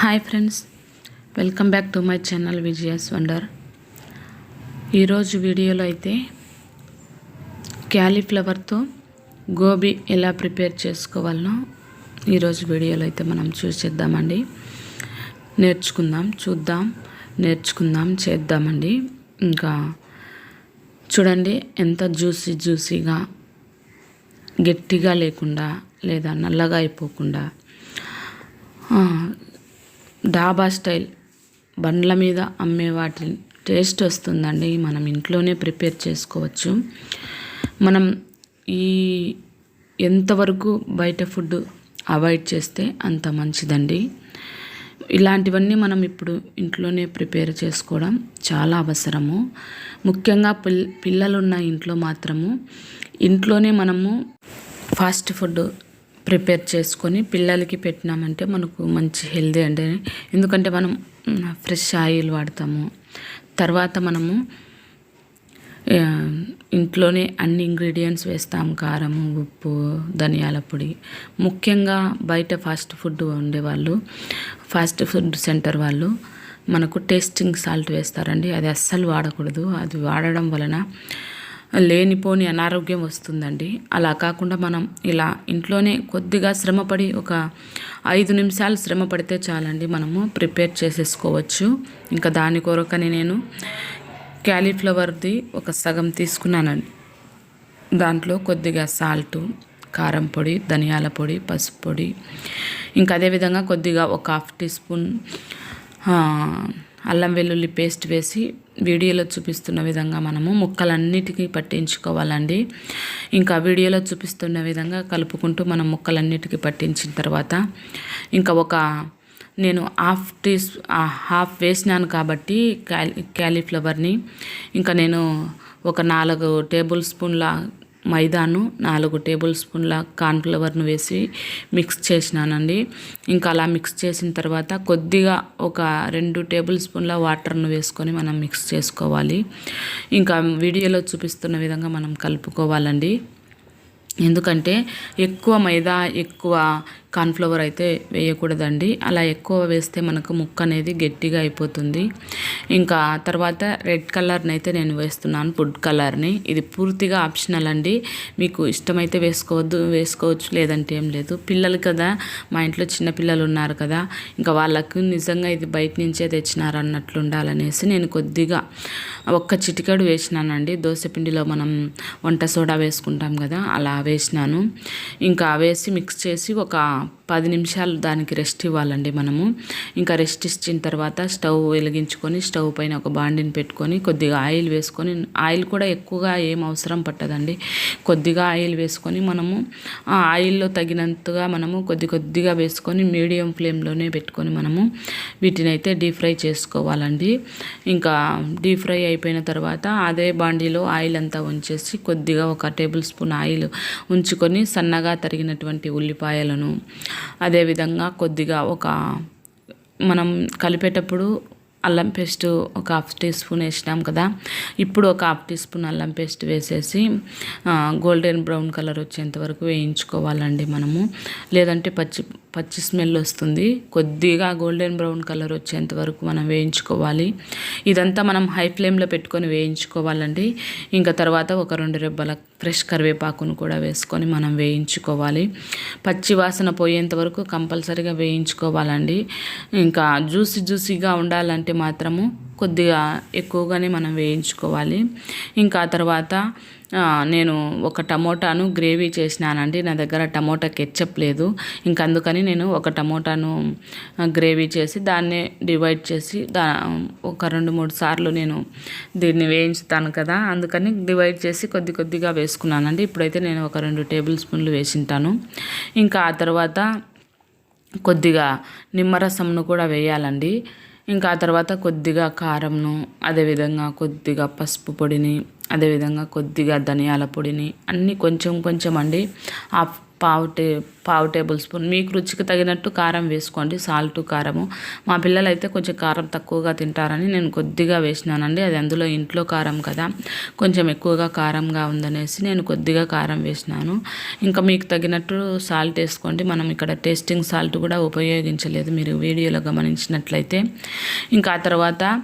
Hi friends welcome back to my channel Vijaya's wonder. ఈరోజు వీడియోలో అయితే క్యాలీఫ్లవర్తో గోబీ ఎలా ప్రిపేర్ చేసుకోవాలనో ఈరోజు వీడియోలో అయితే మనం చూసేద్దామండి. నేర్చుకుందాం చూద్దాం నేర్చుకుందాం చేద్దామండి. ఇంకా చూడండి ఎంత జ్యూసీ జ్యూసీగా గట్టిగా లేకుండా లేదా నల్లగా అయిపోకుండా డాబా స్టైల్. బండ్ల మీద అమ్మే వాటి టేస్ట్ వస్తుందండి. మనం ఇంట్లోనే ప్రిపేర్ చేసుకోవచ్చు. మనం ఈ ఎంతవరకు బయట ఫుడ్ అవాయిడ్ చేస్తే అంత మంచిదండి. ఇలాంటివన్నీ మనం ఇప్పుడు ఇంట్లోనే ప్రిపేర్ చేసుకోవడం చాలా అవసరము. ముఖ్యంగా పిల్ పిల్లలున్న ఇంట్లో మాత్రము. ఇంట్లోనే మనము ఫాస్ట్ ఫుడ్ ప్రిపేర్ చేసుకొని పిల్లలకి పెట్టినామంటే మనకు మంచి హెల్దీ అండి. ఎందుకంటే మనం ఫ్రెష్ ఆయిల్ వాడతాము. తర్వాత మనము ఇంట్లోనే అన్ని ఇంగ్రీడియంట్స్ వేస్తాం కారం ఉప్పు ధనియాల పొడి. ముఖ్యంగా బయట ఫాస్ట్ ఫుడ్ ఉండేవాళ్ళు ఫాస్ట్ ఫుడ్ సెంటర్ వాళ్ళు మనకు టేస్టింగ్ సాల్ట్ వేస్తారండి. అది అస్సలు వాడకూడదు. అది వాడడం వలన లేనిపోని అనారోగ్యం వస్తుందండి. అలా కాకుండా మనం ఇలా ఇంట్లోనే కొద్దిగా శ్రమపడి ఒక ఐదు నిమిషాలు శ్రమ పడితే చాలండి. మనము ప్రిపేర్ చేసేసుకోవచ్చు. ఇంకా దాని కొరకని నేను క్యాలీఫ్లవర్ది ఒక సగం తీసుకున్నానండి. దాంట్లో కొద్దిగా సాల్టు కారం పొడి ధనియాల పొడి పసుపు పొడి. ఇంకా అదేవిధంగా కొద్దిగా ఒక హాఫ్ టీ స్పూన్ అల్లం వెల్లుల్లి పేస్ట్ వేసి వీడియోలో చూపిస్తున్న విధంగా మనము ముక్కలన్నిటికీ పట్టించుకోవాలండి. ఇంకా వీడియోలో చూపిస్తున్న విధంగా కలుపుకుంటూ మనం ముక్కలన్నిటికీ పట్టించిన తర్వాత ఇంకా ఒక నేను హాఫ్ టీ హాఫ్ వేసినాను కాబట్టి క్యాలి క్యాలీఫ్లవర్ని. ఇంకా నేను ఒక నాలుగు టేబుల్ స్పూన్ల మైదాను నాలుగు టేబుల్ స్పూన్ల కార్న్ఫ్లవర్ను వేసి మిక్స్ చేసినానండి. ఇంకా అలా మిక్స్ చేసిన తర్వాత కొద్దిగా ఒక రెండు టేబుల్ స్పూన్ల వాటర్ను వేసుకొని మనం మిక్స్ చేసుకోవాలి. ఇంకా వీడియోలో చూపిస్తున్న విధంగా మనం కలుపుకోవాలండి. ఎందుకంటే ఎక్కువ మైదా ఎక్కువ కార్న్ఫ్లవర్ అయితే వేయకూడదండి. అలా ఎక్కువ వేస్తే మనకు ముక్క అనేది గట్టిగా అయిపోతుంది. ఇంకా తర్వాత రెడ్ కలర్ని అయితే నేను వేస్తున్నాను ఫుడ్ కలర్ని. ఇది పూర్తిగా ఆప్షనల్ అండి. మీకు ఇష్టమైతే వేసుకోవద్దు వేసుకోవచ్చు లేదంటే ఏం లేదు. పిల్లలు కదా మా ఇంట్లో చిన్న పిల్లలు ఉన్నారు కదా ఇంకా వాళ్ళకు నిజంగా ఇది బయట నుంచే తెచ్చినారు అన్నట్లు ఉండాలనేసి నేను కొద్దిగా ఒక్క చిటికడు వేసినానండి. దోశపిండిలో మనం వంట సోడా వేసుకుంటాం కదా అలా వేసినాను. ఇంకా వేసి మిక్స్ చేసి ఒక పది నిమిషాలు దానికి రెస్ట్ ఇవ్వాలండి మనము. ఇంకా రెస్ట్ ఇచ్చిన తర్వాత స్టవ్ వెలిగించుకొని స్టవ్ పైన ఒక బాండిని పెట్టుకొని కొద్దిగా ఆయిల్ వేసుకొని ఆయిల్ కూడా ఎక్కువగా ఏం అవసరం పట్టదండి. కొద్దిగా ఆయిల్ వేసుకొని మనము ఆ ఆయిల్లో తగినంతగా మనము కొద్ది కొద్దిగా వేసుకొని మీడియం ఫ్లేమ్లోనే పెట్టుకొని మనము వీటిని అయితే డీప్ ఫ్రై చేసుకోవాలండి. ఇంకా డీప్ ఫ్రై అయిపోయిన తర్వాత అదే బాండీలో ఆయిల్ అంతా ఉంచేసి కొద్దిగా ఒక టేబుల్ స్పూన్ ఆయిల్ ఉంచుకొని సన్నగా తరిగినటువంటి ఉల్లిపాయలను అదేవిధంగా కొద్దిగా ఒక మనం కలిపేటప్పుడు అల్లం పేస్ట్ ఒక హాఫ్ టీ స్పూన్ వేసినాం కదా ఇప్పుడు ఒక హాఫ్ టీ స్పూన్ అల్లం పేస్ట్ వేసేసి గోల్డెన్ బ్రౌన్ కలర్ వచ్చేంత వరకు వేయించుకోవాలండి మనము. లేదంటే పచ్చి పచ్చి స్మెల్ వస్తుంది. కొద్దిగా గోల్డెన్ బ్రౌన్ కలర్ వచ్చేంత వరకు మనం వేయించుకోవాలి. ఇదంతా మనం హై ఫ్లేమ్లో పెట్టుకొని వేయించుకోవాలండి. ఇంకా తర్వాత ఒక రెండు రెబ్బల ఫ్రెష్ కరివేపాకును కూడా వేసుకొని మనం వేయించుకోవాలి. పచ్చి వాసన పోయేంత వరకు కంపల్సరీగా వేయించుకోవాలండి. ఇంకా జ్యూసీ జ్యూసీగా ఉండాలంటే మాత్రము కొద్దిగా ఎక్కువగానే మనం వేయించుకోవాలి. ఇంకా తర్వాత నేను ఒక టమోటాను గ్రేవీ చేసినానండి. నా దగ్గర టమోటా కెచ్చప్ లేదు. ఇంకా అందుకని నేను ఒక టమోటాను గ్రేవీ చేసి దాన్నే డివైడ్ చేసి దా ఒక రెండు మూడు సార్లు నేను దీన్ని వేయించుతాను కదా. అందుకని డివైడ్ చేసి కొద్ది కొద్దిగా వేసుకున్నానండి. ఇప్పుడైతే నేను ఒక రెండు టేబుల్ స్పూన్లు వేసింటాను. ఇంకా ఆ తర్వాత కొద్దిగా నిమ్మరసంను కూడా వేయాలండి. ఇంకా ఆ తర్వాత కొద్దిగా కారంను అదేవిధంగా కొద్దిగా పసుపు పొడిని అదేవిధంగా కొద్దిగా ధనియాల పొడిని అన్నీ కొంచెం కొంచెం అండి. పావు టే పావు టేబుల్ స్పూన్. మీకు రుచికి తగినట్టు కారం వేసుకోండి సాల్ట్ కారము. మా పిల్లలు అయితే కొంచెం కారం తక్కువగా తింటారని నేను కొద్దిగా వేసినానండి. అది అందులో ఇంట్లో కారం కదా. కొంచెం ఎక్కువగా కారంగా ఉందనేసి నేను కొద్దిగా కారం వేసినాను. ఇంకా మీకు తగినట్టు సాల్ట్ వేసుకోండి. మనం ఇక్కడ టేస్టింగ్ సాల్ట్ కూడా ఉపయోగించలేదు. మీరు వీడియోలో గమనించినట్లయితే. ఇంకా ఆ తర్వాత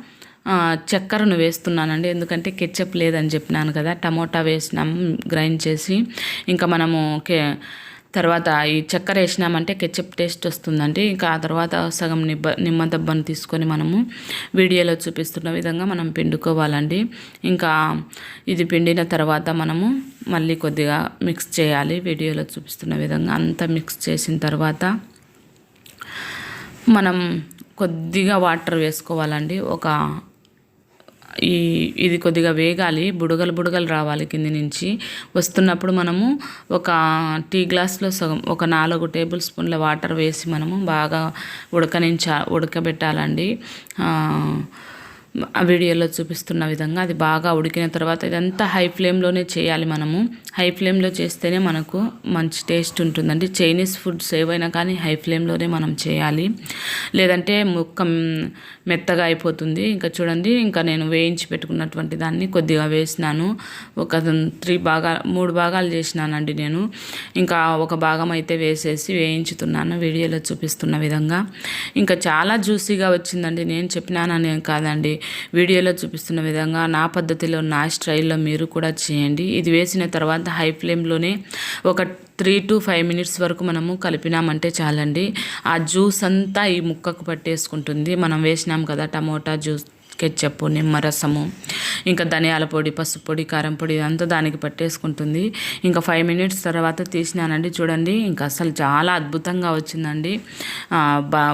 చక్కెరను వేస్తున్నానండి. ఎందుకంటే కెచ్చప్ లేదని చెప్పినాను కదా. టమోటా వేసినాం గ్రైండ్ చేసి. ఇంకా మనము కే తర్వాత ఈ చక్కెర వేసినామంటే కెచ్చప్ టేస్ట్ వస్తుందండి. ఇంకా ఆ తర్వాత సగం నిబ్బ నిమ్మ దబ్బను తీసుకొని మనము వీడియోలో చూపిస్తున్న విధంగా మనం పిండుకోవాలండి. ఇంకా ఇది పిండిన తర్వాత మనము మళ్ళీ కొద్దిగా మిక్స్ చేయాలి. వీడియోలో చూపిస్తున్న విధంగా అంతా మిక్స్ చేసిన తర్వాత మనం కొద్దిగా వాటర్ వేసుకోవాలండి. ఒక ఈ ఇది కొద్దిగా వేగాలి బుడగలు బుడగలు రావాలి కింది నుంచి. వస్తున్నప్పుడు మనము ఒక టీ గ్లాస్లో సగం ఒక నాలుగు టేబుల్ స్పూన్ల వాటర్ వేసి మనము బాగా ఉడకనించ ఉడకబెట్టాలండి. ఆ వీడియోలో చూపిస్తున్న విధంగా అది బాగా ఉడికిన తర్వాత ఇదంతా హై ఫ్లేమ్లోనే చేయాలి మనము. హై ఫ్లేమ్లో చేస్తేనే మనకు మంచి టేస్ట్ ఉంటుందండి. చైనీస్ ఫుడ్ సేవ్ అయినా కానీ హై ఫ్లేమ్లోనే మనం చేయాలి. లేదంటే ముక్క మెత్తగా అయిపోతుంది. ఇంకా చూడండి ఇంకా నేను వేయించి పెట్టుకున్నటువంటి దాన్ని కొద్దిగా వేసినాను. ఒక త్రీ భాగా మూడు భాగాలు చేసినానండి నేను. ఇంకా ఒక భాగం అయితే వేసేసి వేయించుతున్నాను వీడియోలో చూపిస్తున్న విధంగా. ఇంకా చాలా జ్యూసీగా వచ్చిందండి. నేను చెప్పినానని కాదండి. వీడియోలో చూపిస్తున్న విధంగా నా పద్ధతిలో నా స్టైల్లో మీరు కూడా చేయండి. ఇది వేసిన తర్వాత హై ఫ్లేమ్లోనే ఒక త్రీ టు ఫైవ్ మినిట్స్ వరకు మనము కలిపినామంటే చాలండి. ఆ జ్యూస్ అంతా ఈ ముక్కకు పట్టేసుకుంటుంది. మనం వేసినాం కదా టమోటా జ్యూస్. కెచ్చప్పు నిమ్మరసము ఇంకా ధనియాల పొడి పసుపు పొడి కారం పొడి ఇదంతా దానికి పట్టేసుకుంటుంది. ఇంకా ఫైవ్ మినిట్స్ తర్వాత తీసినానండి. చూడండి ఇంకా అసలు చాలా అద్భుతంగా వచ్చిందండి. బా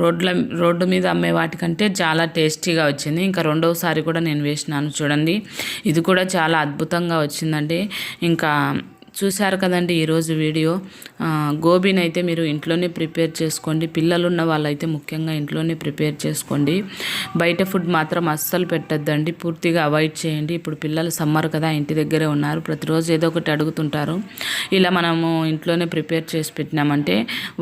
రోడ్ల రోడ్డు మీద అమ్మే వాటికంటే చాలా టేస్టీగా వచ్చింది. ఇంకా రెండవసారి కూడా నేను వేసినాను. చూడండి ఇది కూడా చాలా అద్భుతంగా వచ్చిందండి. ఇంకా చూశారు కదండి ఈరోజు వీడియో. గోబీని అయితే మీరు ఇంట్లోనే ప్రిపేర్ చేసుకోండి. పిల్లలు ఉన్న వాళ్ళైతే ముఖ్యంగా ఇంట్లోనే ప్రిపేర్ చేసుకోండి. బయట ఫుడ్ మాత్రం అస్సలు పెట్టద్దండి. పూర్తిగా అవాయిడ్ చేయండి. ఇప్పుడు పిల్లలు సమ్మర్ కదా ఇంటి దగ్గరే ఉన్నారు. ప్రతిరోజు ఏదో ఒకటి అడుగుతుంటారు. ఇలా మనము ఇంట్లోనే ప్రిపేర్ చేసి పెట్టినామంటే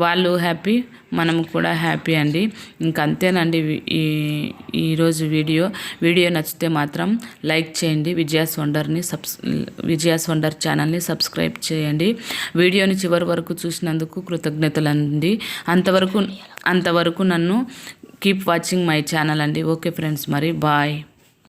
వాళ్ళు హ్యాపీ మనము కూడా హ్యాపీ అండి. ఇంక అంతేనండి ఈ ఈరోజు వీడియో. వీడియో నచ్చితే మాత్రం లైక్ చేయండి. విజయాస్ వండర్ని సబ్స్ విజయాస్ వండర్ ఛానల్ని సబ్స్క్రైబ్ చేయండి. వీడియోని చివరి వరకు చూసినందుకు కృతజ్ఞతలండి. అంతవరకు అంతవరకు నన్ను కీప్ వాచింగ్ మై ఛానల్ అండి. ఓకే ఫ్రెండ్స్ మరి బాయ్.